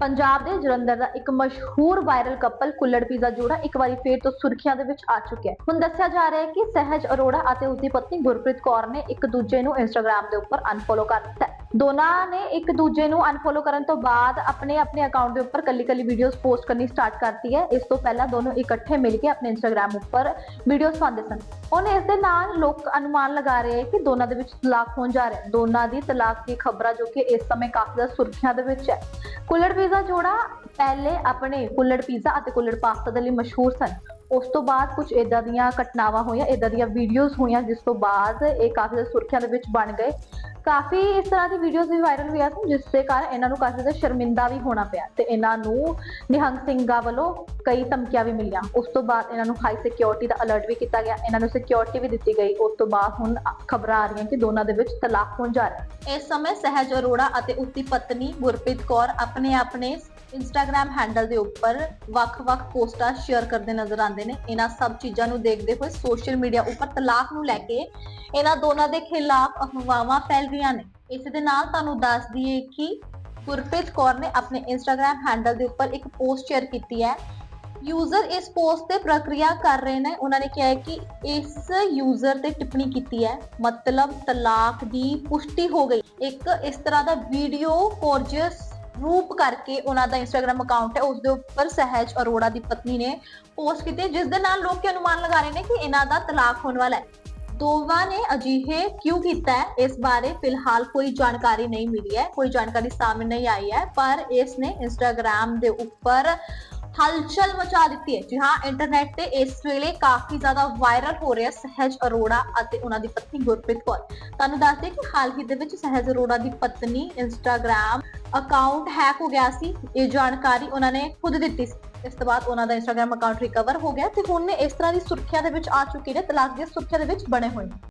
ਪੰਜਾਬ ਦੇ ਜਲੰਧਰ ਦਾ ਇੱਕ ਮਸ਼ਹੂਰ ਵਾਇਰਲ ਕਪਲ ਕੁੱਲੜ ਪੀਜ਼ਾ ਜੋੜਾ ਇੱਕ ਵਾਰੀ ਫੇਰ ਤੋਂ ਸੁਰਖੀਆਂ ਦੇ ਵਿੱਚ ਆ ਚੁੱਕਿਆ ਹੈ। ਹੁਣ ਦੱਸਿਆ ਜਾ ਰਿਹਾ ਹੈ ਕਿ ਸਹਿਜ ਅਰੋੜਾ ਅਤੇ ਉਸਦੀ ਪਤਨੀ ਗੁਰਪ੍ਰੀਤ ਕੌਰ ਨੇ ਇੱਕ ਦੂਜੇ ਨੂੰ ਇੰਸਟਾਗ੍ਰam ਦੇ ਉੱਪਰ ਅਨਫੋਲੋ ਕਰ ਦਿੱਤਾ ਦੋਨਾਂ ਨੇ ਇੱਕ ਦੂਜੇ ਨੂੰ ਅਨਫੋਲੋ ਕਰਨ ਤੋਂ ਬਾਅਦ ਆਪਣੇ ਆਪਣੇ ਅਕਾਊਂਟ ਦੇ ਉੱਪਰ ਕੱਲੀ-ਕੱਲੀ ਵੀਡੀਓਜ਼ ਪੋਸਟ ਕਰਨੀ ਸਟਾਰਟ ਕਰਤੀ ਹੈ। ਇਸ ਤੋਂ ਪਹਿਲਾਂ ਦੋਨੋਂ ਇਕੱਠੇ ਮਿਲ ਕੇ ਆਪਣੇ ਇੰਸਟਾਗ੍ਰam ਉੱਪਰ ਵੀਡੀਓਜ਼ ਪਾਉਂਦੇ ਸਨ। ਹੁਣ ਇਸ ਦੇ ਨਾਲ ਲੋਕ ਅਨੁਮਾਨ ਲਗਾ ਰਹੇ ਹੈ ਕਿ ਦੋਨਾਂ ਦੇ ਵਿੱਚ ਤਲਾਕ ਹੋਣ ਜਾ ਰਿਹਾ ਹੈ। ਦੋਨਾਂ ਦੀ ਤਲਾਕ ਦੀ ਖਬਰਾਂ ਜੋ ਕਿ ਇਸ ਸਮੇਂ ਕਾਫੀ ਜ਼ਿਆਦਾ ਸੁਰਖੀਆਂ ਦੇ ਵਿੱਚ ਹੈ। ਕੁੱਲੜ ਪੀਜ਼ਾ ਜੋੜਾ ਪਹਿਲੇ ਆਪਣੇ ਕੁੱਲੜ ਪੀਜ਼ਾ ਅਤੇ ਕੁੱਲੜ ਪਾਸਤਾ ਦੇ ਲਈ ਮਸ਼ਹੂਰ ਸਨ। ਉਸ ਤੋਂ ਬਾਅਦ ਕੁਝ ਇਦਾਂ ਦੀਆਂ ਘਟਨਾਵਾਂ ਹੋਈਆਂ ਇਦਾਂ ਦੀਆਂ ਵੀਡੀਓਜ਼ ਹੋਈਆਂ, ਜਿਸ ਤੋਂ ਬਾਅਦ ਇਹ ਕਾਫੀ ਜ਼ਿਆਦਾ ਸੁਰਖੀਆਂ ਦੇ ਵਿੱਚ ਬਣ ਗਏ। ਕਾਫੀ ਇਸ ਤਰ੍ਹਾਂ ਦੀ ਵੀਡੀਓਜ਼ ਵੀ ਵਾਇਰਲ ਹੋਈਆਂ ਸਨ ਜਿਸ ਦੇ ਕਾਰਨ ਇਹਨਾਂ ਨੂੰ ਕਾਫੀ ਜ਼ਿਆਦਾ ਸ਼ਰਮਿੰਦਾ ਵੀ ਹੋਣਾ ਪਿਆ ਤੇ ਇਹਨਾਂ ਨੂੰ ਨਿਹੰਗ ਸਿੰਘਾਂ ਵੱਲੋਂ ਕਈ ਧਮਕੀਆਂ ਵੀ ਮਿਲੀਆਂ। ਉਸ ਤੋਂ ਬਾਅਦ ਇਹਨਾਂ ਨੂੰ ਹਾਈ ਸਿਕਿਉਰਿਟੀ ਦਾ ਅਲਰਟ ਵੀ ਕੀਤਾ ਗਿਆ। ਇਹਨਾਂ ਨੂੰ ਸਿਕਿਉਰਿਟੀ ਵੀ ਦਿੱਤੀ ਗਈ। ਉਸ ਤੋਂ ਬਾਅਦ ਹੁਣ ਖਬਰਾਂ ਆ ਰਹੀਆਂ ਕਿ ਦੋਨਾਂ ਦੇ ਵਿੱਚ ਤਲਾਕ ਹੋਣ ਜਾ ਰਿਹਾ ਹੈ। ਇਸ ਸਮੇਂ ਸਹਿਜ ਅਰੋੜਾ ਅਤੇ ਉਸਦੀ ਪਤਨੀ ਗੁਰਪ੍ਰੀਤ ਕੌਰ ਆਪਣੇ ਆਪਣੇ ਇੰਸਟਾਗ੍ਰam ਹੈਂਡਲ ਦੇ ਉੱਪਰ ਵੱਖ-ਵੱਖ ਪੋਸਟਾਂ ਸ਼ੇਅਰ ਕਰਦੇ ਨਜ਼ਰ ਆਉਂਦੇ ਨੇ। ਇਹਨਾਂ ਸਭ ਚੀਜ਼ਾਂ ਨੂੰ ਦੇਖਦੇ ਹੋਏ ਸੋਸ਼ਲ ਮੀਡੀਆ ਉੱਪਰ ਤਲਾਕ ਨੂੰ ਲੈ ਕੇ ਇਹਨਾਂ ਦੋਨਾਂ ਦੇ ਖਿਲਾਫ ਅਫਵਾਹਾਂ ਫੈਲ ਰਹੀਆਂ ਨੇ। ਇਸ ਦੇ ਨਾਲ ਤੁਹਾਨੂੰ ਦੱਸ ਦਈਏ ਕਿ ਗੁਰਪ੍ਰੀਤ ਕੌਰ ਨੇ ਆਪਣੇ ਇੰਸਟਾਗ੍ਰam ਹੈਂਡਲ ਦੇ ਉੱਪਰ ਇੱਕ ਪੋਸਟ ਸ਼ੇਅਰ ਕੀਤੀ ਹੈ। ਯੂਜ਼ਰ ਇਸ ਪੋਸਟ ਤੇ ਪ੍ਰਕਿਰਿਆ ਕਰ ਰਹੇ ਨੇ। ਉਹਨਾਂ ਨੇ ਕਿਹਾ ਹੈ ਕਿ ਇਸ ਯੂਜ਼ਰ ਤੇ ਟਿੱਪਣੀ ਕੀਤੀ ਹੈ। ਮਤਲਬ ਤਲਾਕ ਦੀ ਪੁਸ਼ਟੀ ਹੋ ਗਈ। ਇੱਕ ਇਸ ਤਰ੍ਹਾਂ ਦਾ ਵੀਡੀਓ ਕੋਰਜਸ ਰੂਪ ਕਰਕੇ ਉਹਨਾਂ ਦਾ ਇੰਸਟਾਗ੍ਰam ਅਕਾਊਂਟ ਹੈ ਉਸ ਦੇ ਉੱਪਰ ਸਹਿਜ ਅਰੋੜਾ ਦੀ ਪਤਨੀ ਨੇ ਪੋਸਟ ਕੀਤੀ ਹੈ, ਜਿਸ ਦੇ ਨਾਲ ਲੋਕ ਇਹ ਅਨੁਮਾਨ ਲਗਾ ਰਹੇ ਨੇ ਕਿ ਇਹਨਾਂ ਦਾ ਤਲਾਕ ਹੋਣ ਵਾਲਾ ਹੈ। ਦੋਵਾਂ ਨੇ ਅਜਿਹੇ ਕਿਉਂ ਕੀਤਾ ਹੈ? ਇਸ ਬਾਰੇ ਫਿਲਹਾਲ ਕੋਈ ਜਾਣਕਾਰੀ ਨਹੀਂ ਮਿਲੀ ਹੈ ਕੋਈ ਜਾਣਕਾਰੀ ਸਾਹਮਣੇ ਨਹੀਂ ਆਈ ਹੈ ਪਰ ਇਸ ਨੇ ਇੰਸਟਾਗ੍ਰam ਦੇ ਉੱਪਰ ਹਲਚਲ ਮਚਾ ਦਿੱਤੀ ਹੈ। ਜੀ ਹਾਂ ਇੰਟਰਨੈਟ ਤੇ ਇਸ ਵੇਲੇ ਕਾਫੀ ਜ਼ਿਆਦਾ ਵਾਇਰਲ ਹੋ ਰਿਹਾ ਸਹਿਜ ਅਰੋੜਾ ਅਤੇ ਉਹਨਾਂ ਦੀ ਪਤਨੀ ਗੁਰਪ੍ਰੀਤ ਕੌਰ। ਤੁਹਾਨੂੰ ਦੱਸਦੇ ਕਿ ਹਾਲ ਹੀ ਦੇ ਵਿੱਚ ਸਹਿਜ ਅਰੋੜਾ ਦੀ ਪਤਨੀ ਇੰਸਟਾਗ੍ਰam ਅਕਾਊਂਟ ਹੈਕ ਹੋ ਗਿਆ ਸੀ। ਇਹ ਜਾਣਕਾਰੀ ਉਹਨਾਂ ਨੇ ਖੁਦ ਦਿੱਤੀ ਸੀ। ਇਸ ਤੋਂ ਬਾਅਦ ਉਹਨਾਂ ਦਾ ਇੰਸਟਾਗ੍ਰam ਅਕਾਊਂਟ ਰਿਕਵਰ ਹੋ ਗਿਆ ਤੇ ਹੁਣ ਇਸ ਤਰ੍ਹਾਂ ਦੀ ਸੁਰੱਖਿਆ ਦੇ ਵਿੱਚ ਆ ਚੁੱਕੇ ਨੇ, ਤਲਾਕ ਦੀ ਸੁਰੱਖਿਆ ਦੇ ਵਿੱਚ ਬਣੇ ਹੋਏ ਨੇ।